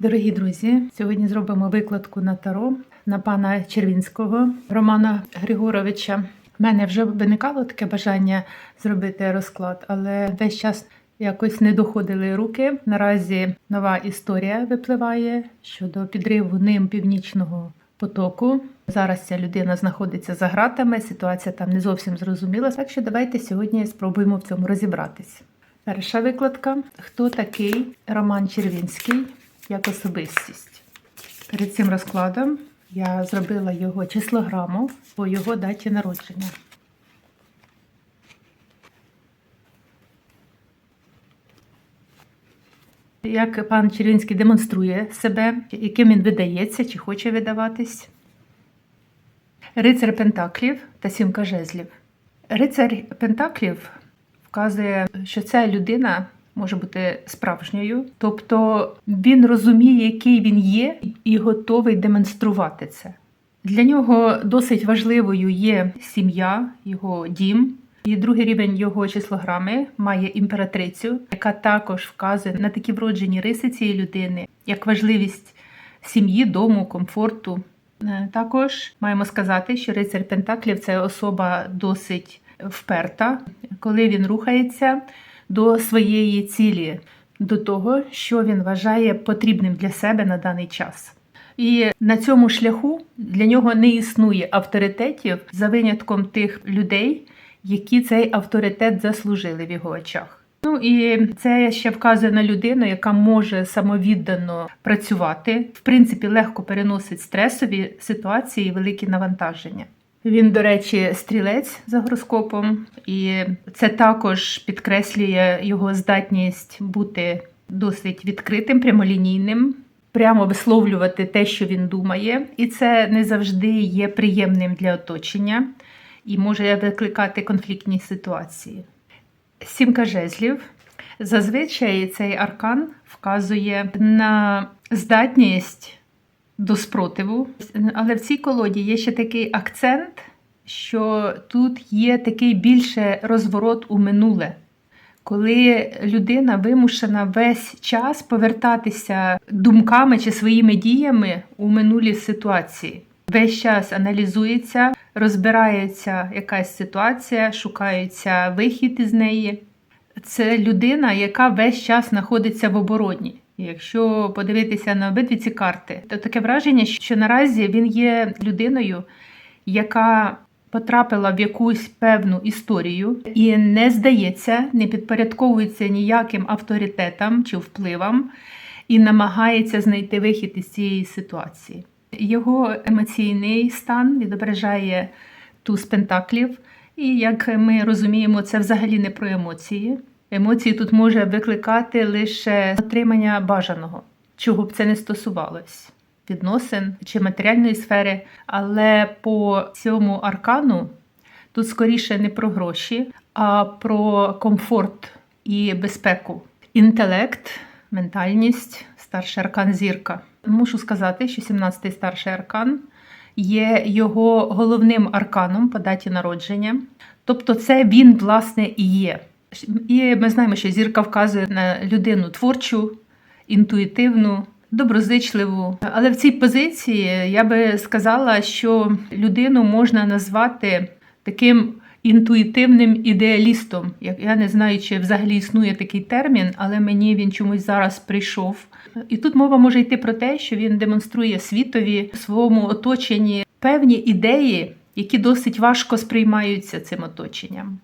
Дорогі друзі, сьогодні зробимо викладку на таро на пана Червінського Романа Григоровича. У мене вже виникало таке бажання зробити розклад, але весь час якось не доходили руки. Наразі нова історія випливає щодо підриву ним північного потоку. Зараз ця людина знаходиться за ґратами, ситуація там не зовсім зрозуміла. Так що давайте сьогодні спробуємо в цьому розібратись. Перша викладка: хто такий Роман Червінський як особистість? Перед цим розкладом я зробила його числограму по його даті народження. Як пан Червінський демонструє себе, яким він видається чи хоче видаватись? Рицар Пентаклів та сімка жезлів. Рицар Пентаклів вказує, що ця людина може бути справжньою, тобто він розуміє, який він є, і готовий демонструвати це. Для нього досить важливою є сім'я, його дім. І другий рівень його числограми має імператрицю, яка також вказує на такі вроджені риси цієї людини, як важливість сім'ї, дому, комфорту. Е, Також маємо сказати, що рицар Пентаклів це особа досить вперта, коли він рухається до своєї цілі, до того, що він вважає потрібним для себе на даний час. І на цьому шляху для нього не існує авторитетів за винятком тих людей, які цей авторитет заслужили в його очах. Ну і це ще вказує на людину, яка може самовіддано працювати, в принципі, легко переносить стресові ситуації і великі навантаження. Він, до речі, стрілець за гороскопом, і це також підкреслює його здатність бути досить відкритим, прямолінійним, прямо висловлювати те, що він думає, і це не завжди є приємним для оточення і може викликати конфліктні ситуації. Сімка жезлів. Зазвичай цей аркан вказує на здатність до спротиву, але в цій колоді є ще такий акцент, що тут є такий більше розворот у минуле, коли людина вимушена весь час повертатися думками чи своїми діями у минулі ситуації. Весь час аналізується, розбирається якась ситуація, шукається вихід із неї. Це людина, яка весь час знаходиться в обороні. Якщо подивитися на обидві ці карти, то таке враження, що наразі він є людиною, яка потрапила в якусь певну історію і не здається, не підпорядковується ніяким авторитетам чи впливам, і намагається знайти вихід із цієї ситуації. Його емоційний стан відображає туз пентаклів, і як ми розуміємо, це взагалі не про емоції. Емоції тут може викликати лише отримання бажаного, чого б це не стосувалось, відносин чи матеріальної сфери. Але по цьому аркану тут скоріше не про гроші, а про комфорт і безпеку, інтелект, ментальність, старший аркан зірка. Мушу сказати, що 17-й старший аркан є його головним арканом по даті народження. Тобто, це він, власне, і є. І ми знаємо, що зірка вказує на людину творчу, інтуїтивну, доброзичливу. Але в цій позиції я би сказала, що людину можна назвати таким інтуїтивним ідеалістом. Я не знаю, чи взагалі існує такий термін, але мені він чомусь зараз прийшов. І тут мова може йти про те, що він демонструє світові в своєму оточенні певні ідеї, які досить важко сприймаються цим оточенням.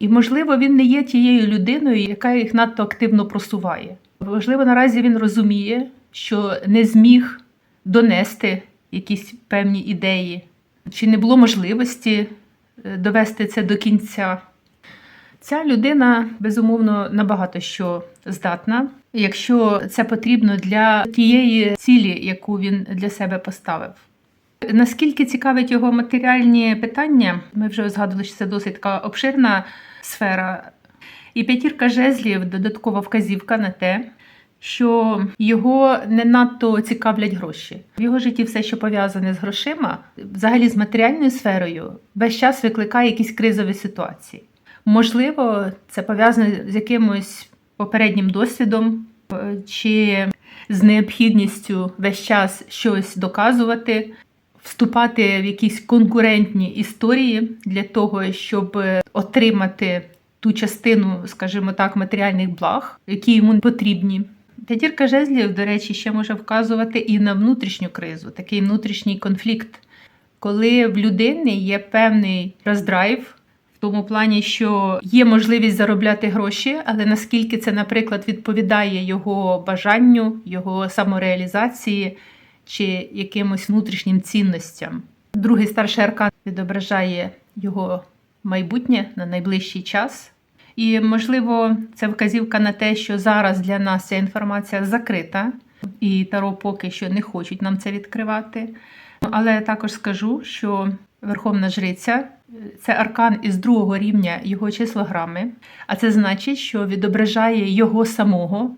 І, можливо, він не є тією людиною, яка їх надто активно просуває. Можливо, наразі він розуміє, що не зміг донести якісь певні ідеї, чи не було можливості е, довести це до кінця. Ця людина, безумовно, набагато що здатна, якщо це потрібно для тієї цілі, яку він для себе поставив. Наскільки цікавить його матеріальні питання, ми вже згадували, що це досить така обширна сфера. І п'ятірка жезлів додаткова вказівка на те, що його не надто цікавлять гроші. В його житті все, що пов'язане з грошима, взагалі з матеріальною сферою, весь час викликає якісь кризові ситуації. Можливо, це пов'язане з якимось попереднім досвідом, е, чи з необхідністю весь час щось доказувати, вступати в якісь конкурентні історії для того, щоб е, отримати ту частину, скажімо так, матеріальних благ, які йому потрібні. П'ятірка жезлів, до речі, ще може вказувати і на внутрішню кризу, такий внутрішній конфлікт, коли в людини є певний роздрайв. В тому плані, що є можливість заробляти гроші, але наскільки це, наприклад, відповідає його бажанню, його самореалізації чи якимось внутрішнім цінностям. Другий старший аркан відображає його майбутнє на найближчий час. І, можливо, це вказівка на те, що зараз для нас ця інформація закрита, і Таро поки що не хочуть нам це відкривати. Але я також скажу, що Верховна Жриця це аркан із другого рівня його числограми, а це значить, що відображає його самого.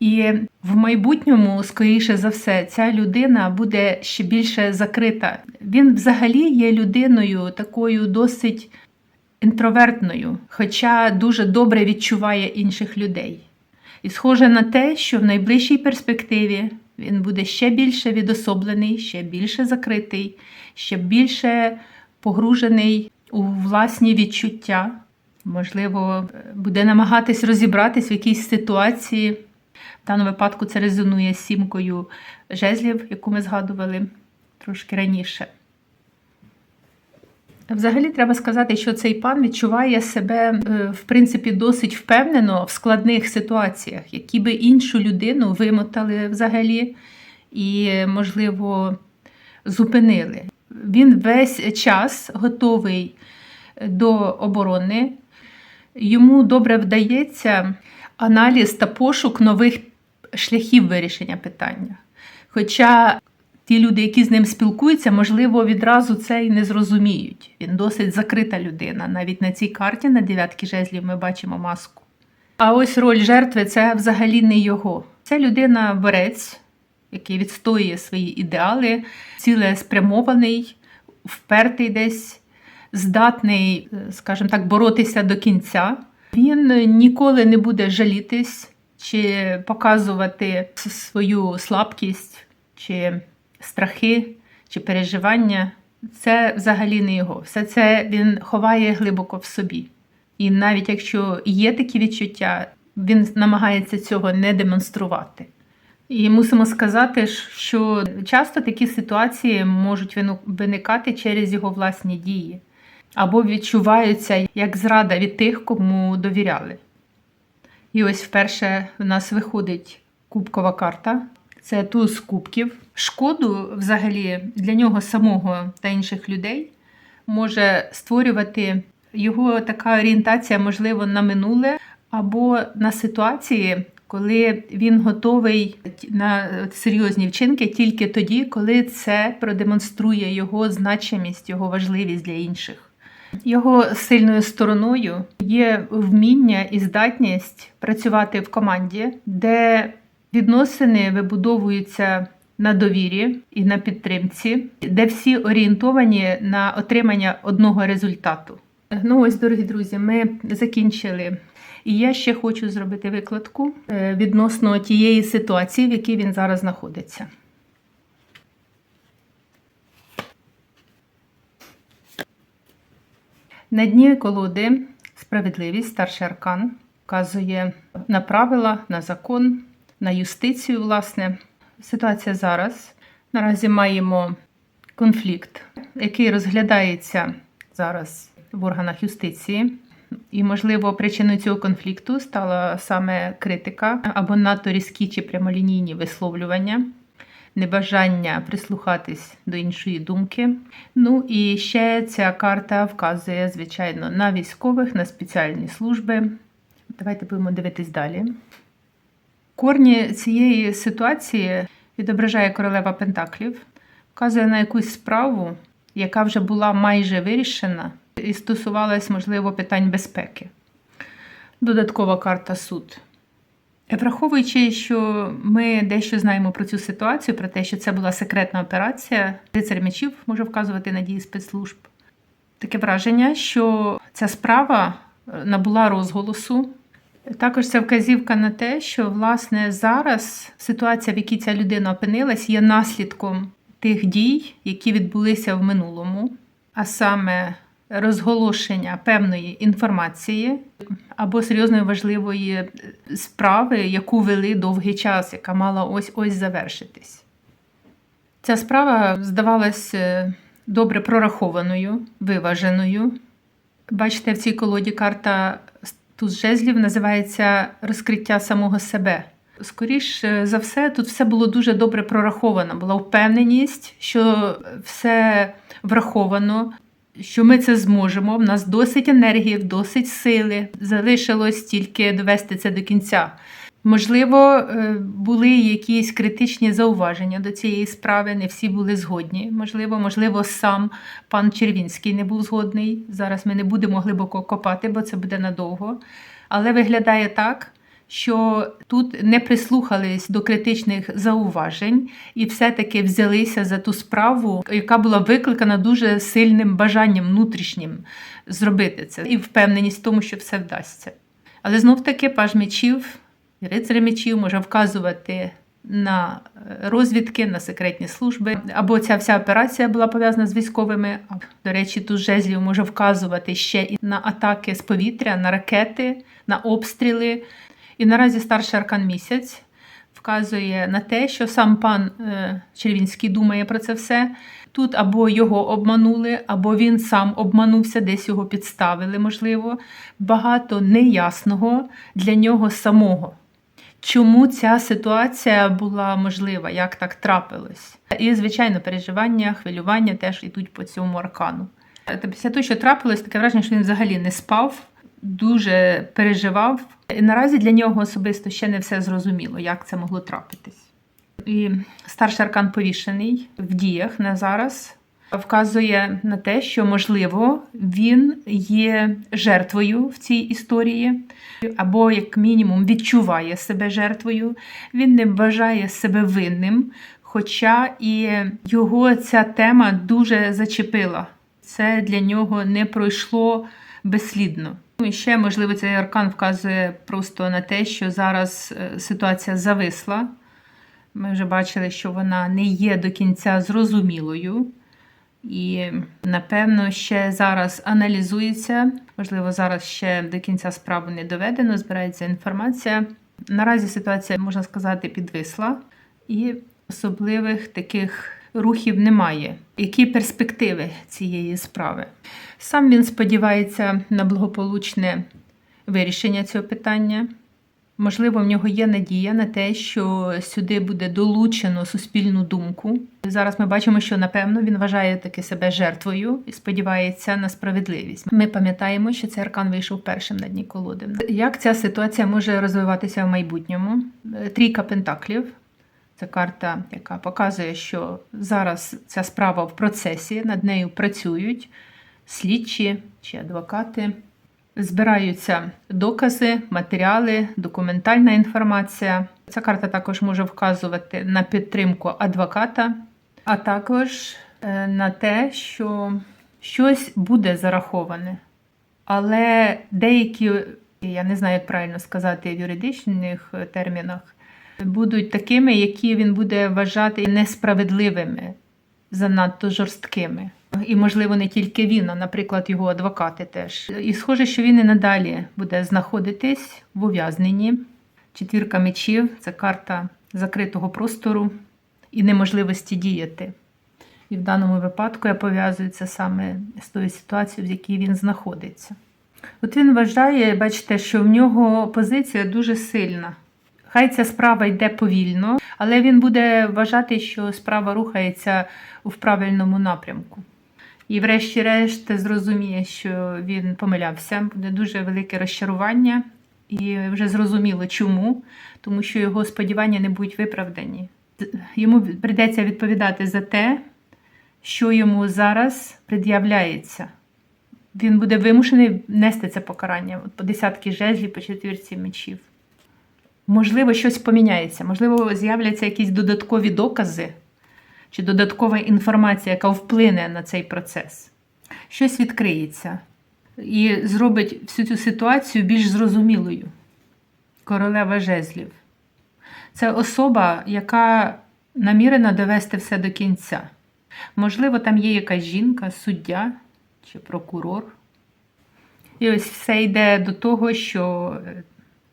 І в майбутньому, скоріше за все, ця людина буде ще більше закрита. Він взагалі є людиною такою досить інтровертною, хоча дуже добре відчуває інших людей. І схоже на те, що в найближчій перспективі він буде ще більше відособлений, ще більше закритий, ще більше погружений у власні відчуття. Можливо, буде намагатись розібратись в якійсь ситуації. В даному випадку це резонує з сімкою жезлів, яку ми згадували трошки раніше. Взагалі треба сказати, що цей пан відчуває себе е, в принципі досить впевнено в складних ситуаціях, які би іншу людину вимотали взагалі і, можливо, зупинили. Він весь час готовий до оборони, йому добре вдається аналіз та пошук нових шляхів вирішення питання. Хоча ті люди, які з ним спілкуються, можливо, відразу це і не зрозуміють. Він досить закрита людина. Навіть на цій карті на дев'ятки жезлів ми бачимо маску. А ось роль жертви це взагалі не його. Це людина борець, який відстоює свої ідеали, цілеспрямований, впертий десь, здатний, скажімо так, боротися до кінця. Він ніколи не буде жалітись чи показувати свою слабкість, чи страхи, чи переживання. Це взагалі не його. Все це він ховає глибоко в собі. І навіть якщо є такі відчуття, він намагається цього не демонструвати. І мусимо сказати, що часто такі ситуації можуть виникати через його власні дії, або відчуваються як зрада від тих, кому довіряли. І ось вперше в нас виходить кубкова карта. Це туз кубків. Шкоду взагалі для нього самого та інших людей може створювати його така орієнтація, можливо, на минуле або на ситуації, коли він готовий на серйозні вчинки тільки тоді, коли це продемонструє його значимість, його важливість для інших. Його сильною стороною є вміння і здатність працювати в команді, де відносини вибудовуються на довірі і на підтримці, де всі орієнтовані на отримання одного результату. Ну ось, дорогі друзі, ми закінчили. І я ще хочу зробити викладку е, відносно тієї ситуації, в якій він зараз знаходиться. На дні колоди справедливість, старший аркан вказує на правила, на закон, на юстицію, власне. Ситуація зараз. Наразі маємо конфлікт, який розглядається зараз в органах юстиції. І, можливо, причиною цього конфлікту стала саме критика або надто різкі чи прямолінійні висловлювання, небажання прислухатись до іншої думки. Ну і ще ця карта вказує, звичайно, на військових, на спеціальні служби. Давайте будемо дивитись далі. Корні цієї ситуації відображає королева Пентаклів, вказує на якусь справу, яка вже була майже вирішена, і стосувалась, можливо, питань безпеки. Додаткова карта суд. Враховуючи, що ми дещо знаємо про цю ситуацію, про те, що це була секретна операція, рицар мечів може вказувати на дії спецслужб. Таке враження, що ця справа набула розголосу Також це вказівка на те, що власне зараз ситуація, в якій ця людина опинилась, є наслідком тих дій, які відбулися в минулому, а саме розголошення певної інформації або серйозної важливої справи, яку вели довгий час, яка мала ось ось завершитись. Ця справа здавалась е, добре прорахованою, виваженою. Бачите, в цій колоді карта туз жезлів називається розкриття самого себе. Скоріш за все, тут все було дуже добре прораховано. Була впевненість, що все враховано, що ми це зможемо. В нас досить енергії, досить сили. Залишилось тільки довести це до кінця. Можливо, е, були якісь критичні зауваження до цієї справи, не всі були згодні. Можливо, можливо, сам пан Червінський не був згодний. Зараз ми не будемо глибоко копати, бо це буде надовго. Але виглядає так, що тут не прислухались до критичних зауважень і все-таки взялися за ту справу, яка була викликана дуже сильним бажанням внутрішнім зробити це, і впевненість в тому, що все вдасться. Але знов таки паж мечів. Рицарь мечів може вказувати на е, розвідки, на секретні служби. Або ця вся операція була пов'язана з військовими. До речі, тут жезлів може вказувати ще і на атаки з повітря, на ракети, на обстріли. І наразі старший аркан місяць вказує на те, що сам пан е, Червінський думає про це все. Тут або його обманули, або він сам обманувся, десь його підставили, можливо. Багато неясного для нього самого. Чому ця ситуація була можлива, як так трапилось? І, звичайно, переживання, хвилювання теж йдуть по цьому аркану. Та Після того, що трапилось, таке враження, що він взагалі не спав, дуже переживав. І наразі для нього особисто ще не все зрозуміло, як це могло трапитись. І старший аркан повішений в діях на зараз вказує на те, що можливо він є жертвою в цій історії, або, як мінімум, відчуває себе жертвою. Він не вважає себе винним, хоча і його ця тема дуже зачепила. Це для нього не пройшло безслідно. Ну, І ще, можливо, цей аркан вказує просто на те, що зараз е, ситуація зависла. Ми вже бачили, що вона не є до кінця зрозумілою. І, напевно, ще зараз аналізується. Можливо, зараз ще до кінця справи не доведено, збирається інформація. Наразі ситуація, можна сказати, підвисла, і особливих таких рухів немає. Які перспективи цієї справи? Сам він сподівається на благополучне вирішення цього питання. Можливо, в нього є надія на те, що сюди буде долучено суспільну думку. Зараз ми бачимо, що напевно він вважає таки себе жертвою і сподівається на справедливість. Ми пам'ятаємо, що цей аркан вийшов першим на дні колоди. Як ця ситуація може розвиватися в майбутньому? Трійка пентаклів. Це карта, яка показує, що зараз ця справа в процесі, над нею працюють слідчі чи адвокати. Збираються докази, матеріали, документальна інформація. Ця карта також може вказувати на підтримку адвоката, а також е, на те, що щось буде зараховане. Але деякі, я не знаю, як правильно сказати в юридичних термінах, будуть такими, які він буде вважати несправедливими, занадто жорсткими. І, можливо, не тільки він, а, наприклад, його адвокати теж. І схоже, що він і надалі буде знаходитись в ув'язненні. Четвірка мечів це карта закритого простору і неможливості діяти. І в даному випадку я пов'язую це саме з тою ситуацією, в якій він знаходиться. От він вважає, бачите, що в нього позиція дуже сильна. Хай ця справа йде повільно, але він буде вважати, що справа рухається в правильному напрямку. І, врешті-решт, зрозуміє, що він помилявся, буде дуже велике розчарування, і вже зрозуміло, чому, тому що його сподівання не будуть виправдані. Йому прийдеться відповідати за те, що йому зараз пред'являється. Він буде вимушений нести це покарання по десятки жезлів, по четвірці мечів. Можливо, щось поміняється, можливо, з'являться якісь додаткові докази чи додаткова інформація, яка вплине на цей процес. Щось відкриється і зробить всю цю ситуацію більш зрозумілою. королева жезлів. Це особа, яка намірена довести все до кінця. Можливо, там є якась жінка, суддя чи прокурор. І ось все йде до того, що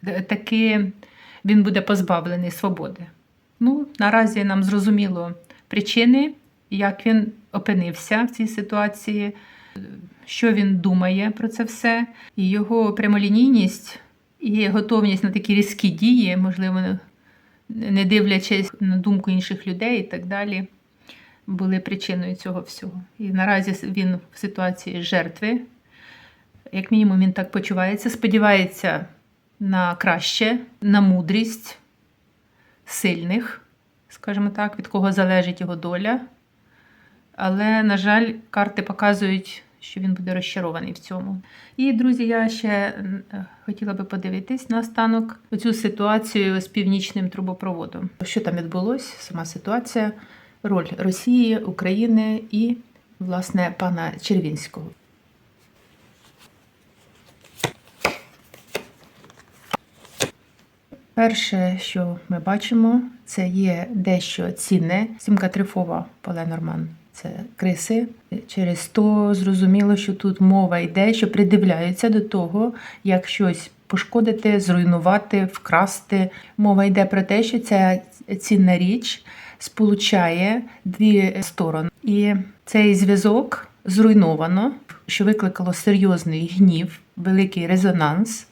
е, таки він буде позбавлений свободи. Ну, наразі нам зрозуміло причини, як він опинився в цій ситуації, що він думає про це все, і його прямолінійність і готовність на такі різкі дії, можливо, не дивлячись на думку інших людей і так далі, були причиною цього всього. І наразі він в ситуації жертви. Як мінімум, він так почувається, сподівається на краще, на мудрість сильних, скажімо так, від кого залежить його доля. Але, на жаль, карти показують, що він буде розчарований в цьому. І, друзі, я ще е, хотіла би подивитись наостанок цю ситуацію з північним трубопроводом. Що там відбулося, сама ситуація, роль Росії, України і, власне, пана Червінського. Перше, що ми бачимо, це є дещо цінне. Сімка трифова Поленорман. Це криси. Через то зрозуміло, що тут мова йде, що придивляються до того, як щось пошкодити, зруйнувати, вкрасти. Мова йде про те, що ця цінна річ сполучає дві сторони. І цей зв'язок зруйновано, що викликало серйозний гнів, великий резонанс.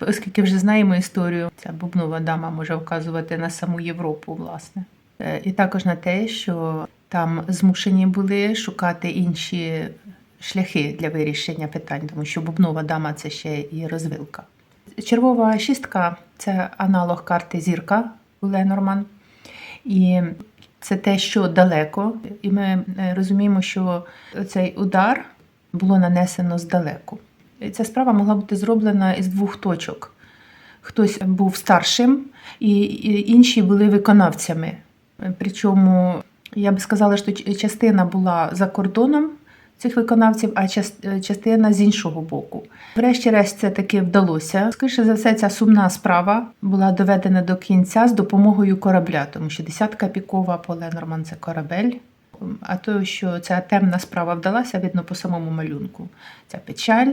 Оскільки вже знаємо історію, ця бубнова дама може вказувати на саму Європу, власне, Е, і також на те, що там змушені були шукати інші шляхи для вирішення питань, тому що бубнова дама це ще і розвилка. Червова шістка це аналог карти зірка у Ленорман. І це те, що далеко. І ми е, розуміємо, що цей удар було нанесено здалеку. Ця справа могла бути зроблена із двох точок. Хтось був старшим, і інші були виконавцями. Причому я би сказала, що частина була за кордоном цих виконавців, а частина з іншого боку. Врешті-решт це таки вдалося. Скоріше за все, ця сумна справа була доведена до кінця з допомогою корабля, тому що десятка пікова Поленорман це корабель. А то, що ця темна справа вдалася, видно по самому малюнку. Ця печаль,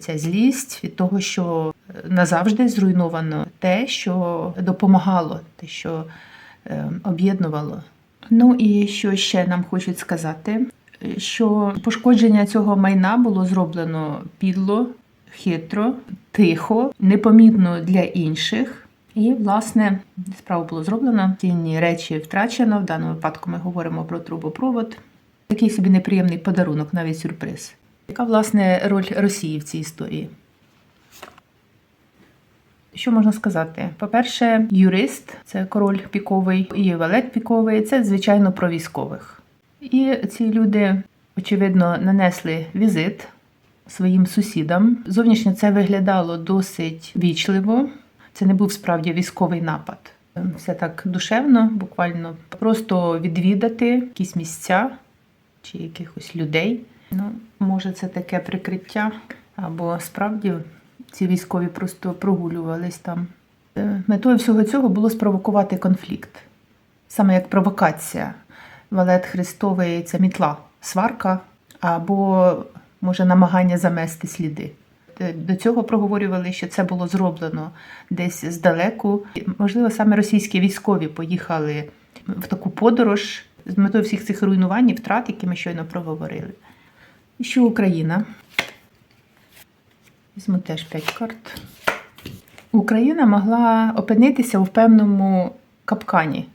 ця злість від того, що назавжди зруйновано те, що допомагало, те, що е, об'єднувало. Ну і що ще нам хочуть сказати, що пошкодження цього майна було зроблено підло, хитро, тихо, непомітно для інших. І, власне, справа було зроблено. Цінні речі втрачено. В даному випадку ми говоримо про трубопровод. Такий собі неприємний подарунок, навіть сюрприз. Яка, власне, роль Росії в цій історії? Що можна сказати? По-перше, юрист це король піковий, і валет піковий це звичайно про військових. І ці люди, очевидно, нанесли візит своїм сусідам. Зовнішньо це виглядало досить вічливо. Це не був справді військовий напад. Все так душевно, буквально просто відвідати якісь місця чи якихось людей. Ну, може, це таке прикриття, або справді ці військові просто прогулювались там. Е, Метою всього цього було спровокувати конфлікт, саме як провокація. Валет Христовий це мітла, сварка або може намагання замести сліди. Е, До цього проговорювали, що це було зроблено десь здалеку. Можливо, саме російські військові поїхали в таку подорож з метою всіх цих руйнувань і втрат, які ми щойно проговорили. І що Україна? Візьму теж 5 карт. Україна могла опинитися в певному капкані.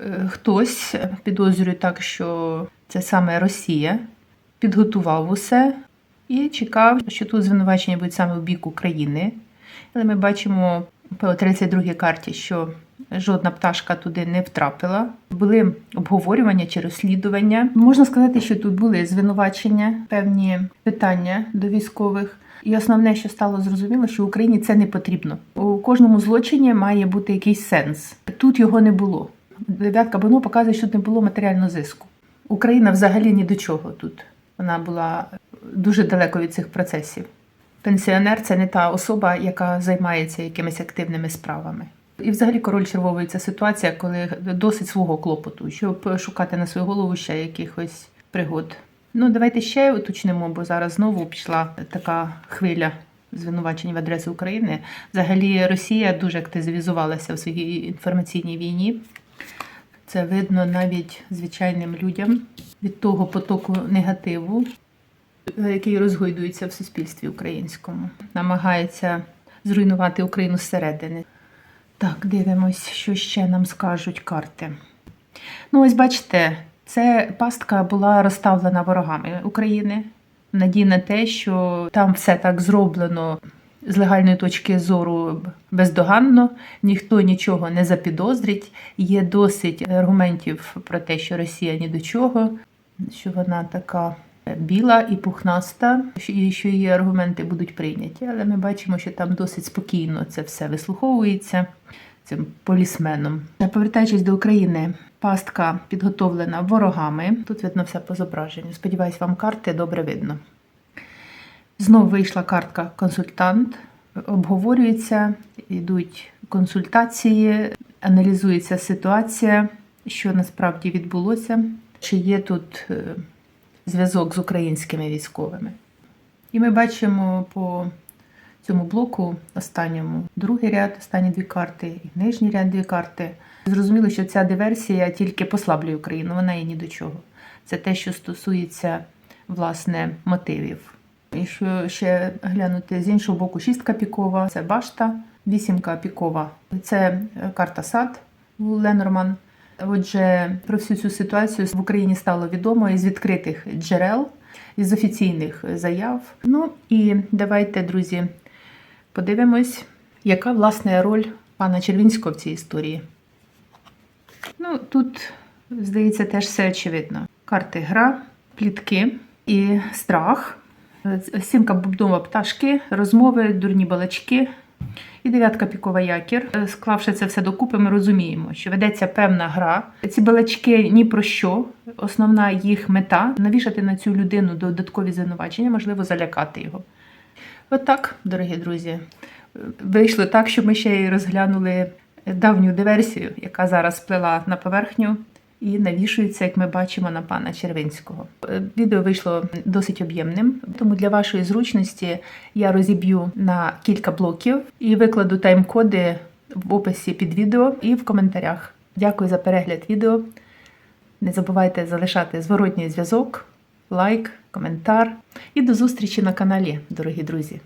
Е, Хтось підозрює так, що це саме Росія підготував усе і чекав, що тут звинувачення будуть саме в бік України. Але ми бачимо по 32-й карті, що жодна пташка туди не втрапила. Були обговорювання чи розслідування. Можна сказати, що тут були звинувачення, певні питання до військових. І основне, що стало зрозуміло, що Україні це не потрібно. У кожному злочині має бути якийсь сенс. Тут його не було. Дев'ятка Боно показує, що тут не було матеріального зиску. Україна взагалі ні до чого тут. Вона була дуже далеко від цих процесів. пенсіонер це не та особа, яка займається якимись активними справами. І взагалі король червовий це ситуація, коли досить свого клопоту, щоб шукати на свою голову ще якихось пригод. Ну, давайте ще уточнимо, бо зараз знову пішла така хвиля звинувачень в адресу України. Взагалі, Росія дуже активізувалася в своїй інформаційній війні. Це видно навіть звичайним людям від того потоку негативу, який розгойдується в суспільстві українському, намагається зруйнувати Україну зсередини. Так, дивимось, що ще нам скажуть карти. Ну, ось бачите, це пастка була розставлена ворогами України. в Надії на те, що там все так зроблено з легальної точки зору бездоганно, ніхто нічого не запідозрить. Є досить аргументів про те, що Росія ні до чого, що вона така біла і пухнаста, що її аргументи будуть прийняті. Але ми бачимо, що там досить спокійно це все вислуховується цим полісменом. Повертаючись до України, пастка підготовлена ворогами. Тут видно все по зображенню. Сподіваюсь, вам карти добре видно. Знову вийшла картка консультант, обговорюється, йдуть консультації, аналізується ситуація, що насправді відбулося, чи є тут е, зв'язок з українськими військовими. І ми бачимо по цьому блоку останньому другий ряд, останні дві карти, і нижній ряд дві карти. Зрозуміло, що ця диверсія тільки послаблює Україну, вона є ні до чого. Це те, що стосується власне мотивів. Якщо ще глянути з іншого боку, шістка пікова це башта, вісімка пікова це карта сад Ленорман. Отже, про всю цю ситуацію в Україні стало відомо із відкритих джерел, із офіційних заяв. Ну і давайте, друзі, подивимось, яка власне роль пана Червінського в цій історії. Ну, тут, здається, теж все очевидно. Карти гра, плітки і страх, сімка бубнова пташки, розмови, дурні балачки. І дев'ятка пікова якір. Склавши це все докупи, ми розуміємо, що ведеться певна гра. Ці балачки ні про що. Основна їх мета навішати на цю людину додаткові звинувачення, можливо, залякати його. Отак, дорогі друзі, вийшло так, що ми ще й розглянули давню диверсію, яка зараз сплила на поверхню і навішується, як ми бачимо, на пана Червинського. Відео вийшло досить об'ємним, тому для вашої зручності я розіб'ю на кілька блоків і викладу тайм-коди в описі під відео і в коментарях. Дякую за перегляд відео. Не забувайте залишати зворотній зв'язок, лайк, коментар і до зустрічі на каналі, дорогі друзі!